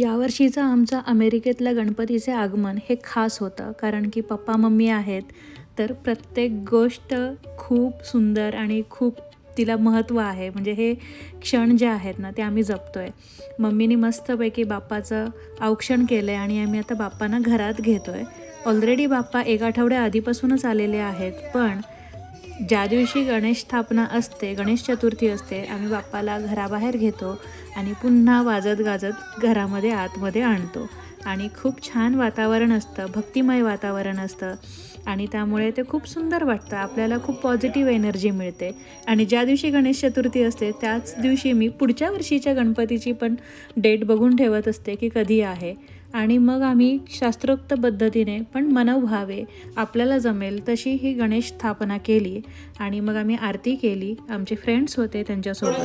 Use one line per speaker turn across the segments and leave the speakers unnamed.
यावर्षीचं आमचं अमेरिकेतलं गणपतीचे आगमन हे खास होतं कारण की पप्पा मम्मी आहेत. तर प्रत्येक गोष्ट खूप सुंदर आणि खूप तिला महत्त्व आहे. म्हणजे हे क्षण जे आहेत ना ते आम्ही जपतो आहे मम्मीनी मस्तपैकी बाप्पाचं औक्षण केलं आहे आणि आम्ही आता बाप्पांना घरात घेतो आहे ऑलरेडी बाप्पा एक आठवड्या आधीपासूनच आलेले आहेत पण ज्या दिवशी गणेश स्थापना असते गणेश चतुर्थी असते आम्ही बाप्पाला घराबाहेर घेतो आणि पुन्हा वाजत गाजत घरामध्ये आतमध्ये आणतो. आणि खूप छान वातावरण असतं भक्तिमय वातावरण असतं. आणि त्यामुळे ते खूप सुंदर वाटतं. आपल्याला खूप पॉझिटिव्ह एनर्जी मिळते. आणि ज्या दिवशी गणेश चतुर्थी असते त्याच दिवशी मी पुढच्या वर्षीच्या गणपतीची पण डेट बघून ठेवत असते की कधी आहे. आणि मग आम्ही शास्त्रोक्त पद्धतीने पण मनोभावे आपल्याला जमेल तशी ही गणेश स्थापना केली. आणि मग आम्ही आरती केली. आमचे फ्रेंड्स होते त्यांच्यासोबत.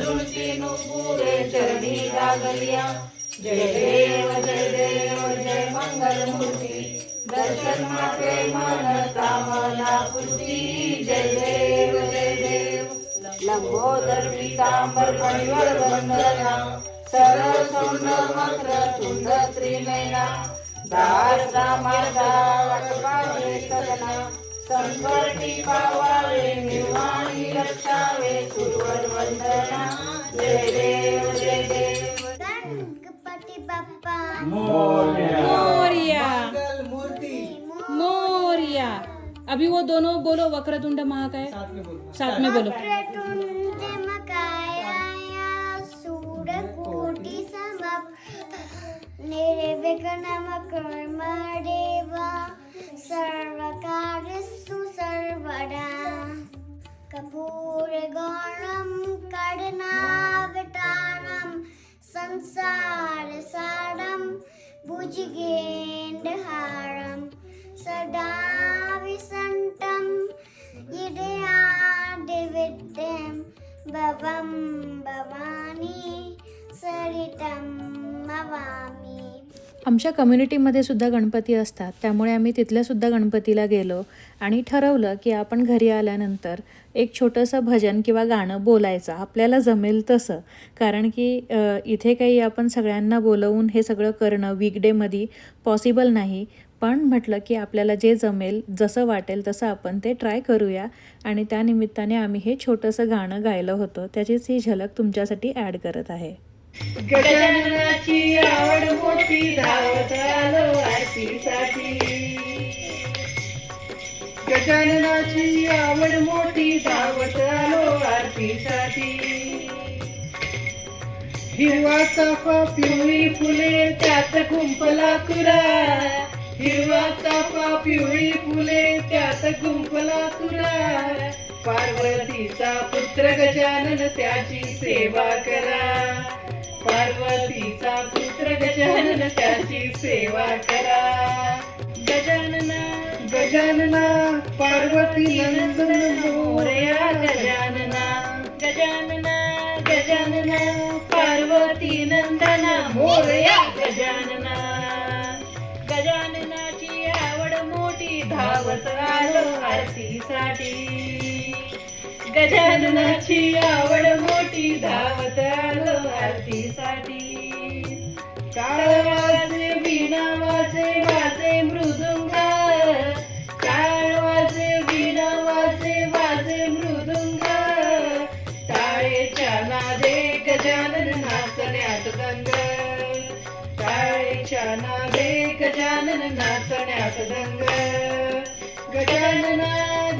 जय देव जय देव जय मंगलमूर्ती. दर्शन माते मन कामना पूर्ती. जय देव जय देव.
लंबोदर पीतांबर परिवर वंदना. सरळ सुंद मकर सुंद त्रिनयना दास रामाचा वाटपावे सदना. संपर्टी पावावे निर्वाणी रक्षावे सुरवर वंदना. जय देव
गणपती बाप्पा
मोरिया। मोरिया। अभी वो दोनों बोलो वक्रतुंड महाकाय। साथ में बोलो।
समप। कर्मदेवा ജുഗേന്ദ്രഹാരം സദാ വിസന്തം ഇടയാതെ വിത്തം ഭവം ഭവാനി സരിതം മവാമി
आमच्या कम्युनिटीमध्ये सुद्धा गणपती असतात. त्यामुळे आम्ही तिथल्यासुद्धा गणपतीला गेलो आणि ठरवलं की आपण घरी आल्यानंतर एक छोटंसं भजन किंवा गाणं बोलायचं. आपल्याला जमेल तसं. कारण की इथे काही आपण सगळ्यांना बोलवून हे सगळं करणं वीकडेमध्ये पॉसिबल नाही. पण म्हटलं की आपल्याला जे जमेल जसं वाटेल तसं आपण ते ट्राय करूया. आणि त्यानिमित्ताने आम्ही हे छोटंसं गाणं गायलं होतं. त्याचीच ही झलक तुमच्यासाठी ॲड करत आहे.
गजाननाची आवड मोठी धावत आलो आरतीसाठी. गजाननाची आवड मोठी धावत आलो आरतीसाठी. हिरवा चाफा पिवळी फुले त्यात कुंपला तुरा. हिरवा चाफा पिवळी फुले त्यात कुंपला तुरा. पार्वतीचा पुत्र गजानन त्याची सेवा करा. गजानन त्याची सेवा करा. गजानना गजानना पार्वती नंदन मोरया गजानना. गजानना गजानना पार्वती नंदना मोरया गजानना. गजाननाची आवड मोठी धावत आलो आरतीसाठी. गजाननाची आवड मोठी धावत आलो आरतीसाठी. काळ वाजे वीणा वाजे वाजे मृदुंग काळ वाजे वीणा वाजे वाजे मृदुंग टाळेच्या नादे गजानन नाचण्यात दंग टाळेच्या नादे गजानन नाचण्यात दंग गजानना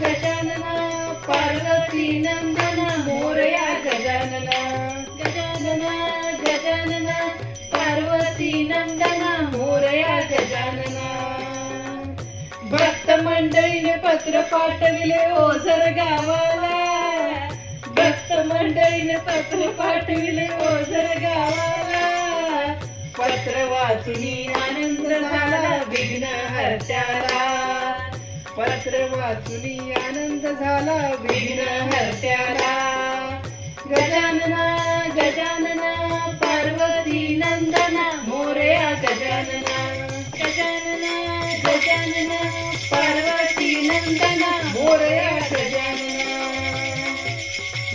गजानना पार्वती नंदना मंडळीने पत्र पाठविले हो ओझर गावाला. भक्त मंडळीने पत्र पाठविले हो ओझर गावाला. पत्र वाचून आनंद झाला विघ्न हर्त्याला. पत्र वाचून आनंद झाला विघ्न हर्त्याला. गजानना गजानना पार्वती नंदना मोरया गजानना. गजानना पार्वती नंदना मोरया गजानना.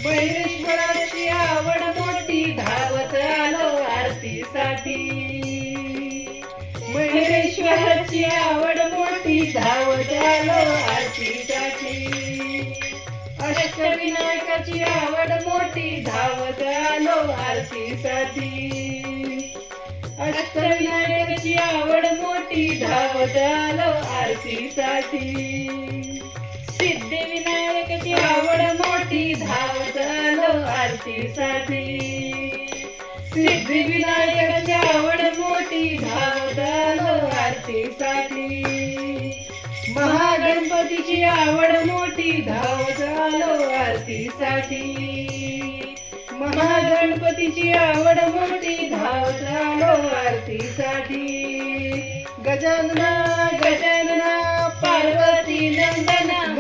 बैरेश्वराची आवड मोठी धावत आलो आरतीसाठी. विनायकाची आवड मोठी धावत आलो आरतीसाठी. अष्टविनायकाची आवड मोठी धावत आलो आरतीसाठी. अष्टविनायकाची आवड मोठी धावत आलो आरतीसाठी. सिद्धिविनायकाची आवड मोठी धावत आलो आरतीसाठी. सिद्धिविनायकाची आवड मोठी धावत आलो आरतीसाठी. महागणपतीची आवड मोठी धावत आलो आरतीसाठी. महागणपतीची आवड मोठी धावत आलो आरतीसाठी. गजानना गजानना पार्वती नंदना.